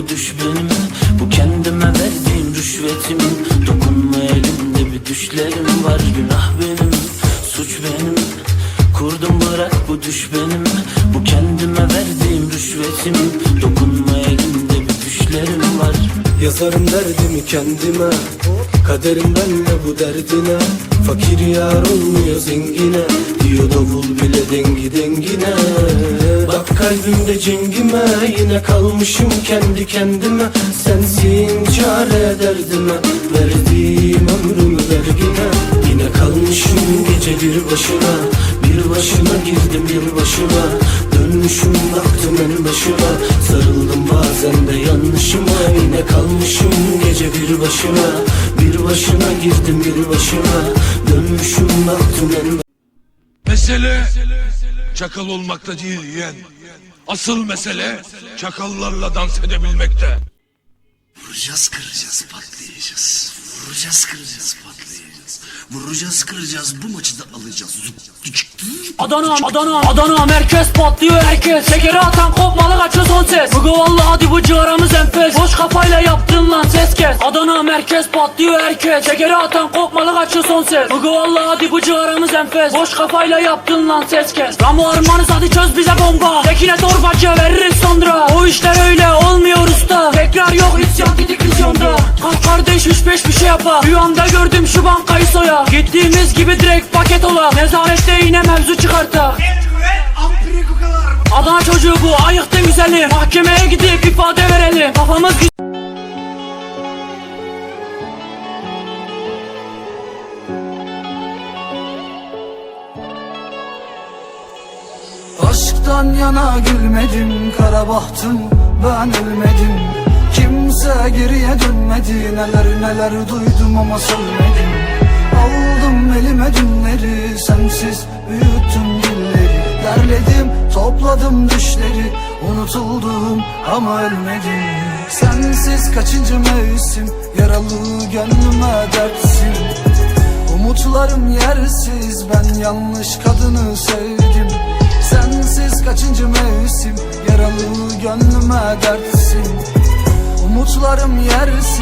bu düş benim. Bu kendime verdiğim rüşvetim Dokunma elimde bir düşlerim var. Günah benim, suç benim. Kurdum bırak bu düş benim. Bu kendime verdiğim rüşvetim. Dokunma elimde bir düşlerim var. Yazarım derdimi kendime. Kaderim benle bu derdine. Fakir yar olmuyor zengine. Diyor davul bile dengi dengine. Bak kalbimde cengime. Yine kalmışım kendi kendime. Sensin çare derdime. Verdiğim ömrümü vergine. Yine kalmışım gece bir başına Bir başına girdim bir başına Dönmüşüm baktım en başına Sarıldım bazen de yanlışıma Yine kalmışım gece bir başına Bir başına girdim bir başına Dönmüşüm baktım en Mesele çakal olmakta değil yeğen. Asıl mesele çakallarla dans edebilmekte. Vuracağız kıracağız patlayacağız. Vuracağız kıracağız patlayacağız. Vuracağız kıracağız bu maçı da alacağız. Adana, Adana, Adana merkez patlıyor herkes. Şekeri atan kopmalı kaçıyor son ses. Bugü valla hadi bu ciğaramız enfes. Boş kafayla yaptın lan ses kes. Adana merkez patlıyor herkes. Şekeri atan kopmalı kaçıyor son ses. Bugü valla hadi bu ciğaramız enfes. Boş kafayla yaptın lan ses kes. Ramo armanız hadi çöz bize bomba. Tekine torbacı veririz sonra. O işler öyle olmuyor 5 bir şey yapa Rüyamda gördüm şu bankayı soya. Gittiğimiz gibi direkt paket ola. Nezarette yine mevzu çıkarta Adana çocuğu bu ayıktı güzeli Mahkemeye gidip ifade verelim. Kafamız Aşktan yana gülmedim Kara bahtım. Ben ölmedim. Kimse geriye dönmedi. Neler neler duydum ama söylemedim Aldım elime dünleri Sensiz büyüttüm dilleri. Derledim topladım düşleri. Unutuldum ama ölmedim. Sensiz kaçıncı mevsim? Yaralı gönlüme dertsin. Umutlarım yersiz ben yanlış kadını sevdim. Sensiz kaçıncı mevsim? Yaralı gönlüme dertsin Umutlarım yersiz